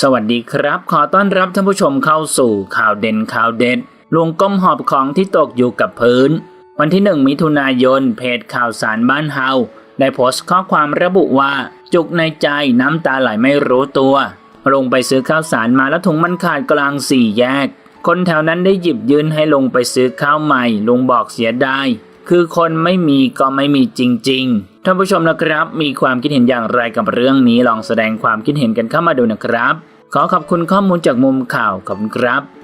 สวัสดีครับ ขอต้อนรับท่านผู้ชมเข้าสู่ข่าวเด่นข่าวเด็ดลุงก้มหอบของที่ตกอยู่กับพื้น วันที่ 1 มิถุนายน เพจข่าวสารบ้านเฮาได้โพสต์ข้อความระบุว่า จุกในใจน้ำตาไหลไม่รู้ตัว ลงไปซื้อข้าวสารมาแล้วถุงมันขาดกลางสี่แยก คนแถวนั้นได้หยิบยืนให้ลงไปซื้อข้าวใหม่ลุงบอกเสียดาย คือคนไม่มีก็ไม่มีจริง ๆ ท่านผู้ชมนะครับ มีความคิดเห็นอย่างไรกับเรื่องนี้ลองแสดงความคิดเห็นกันเข้ามาดูนะครับ ขอขอบคุณข้อมูลจากมุมข่าวขอบคุณครับ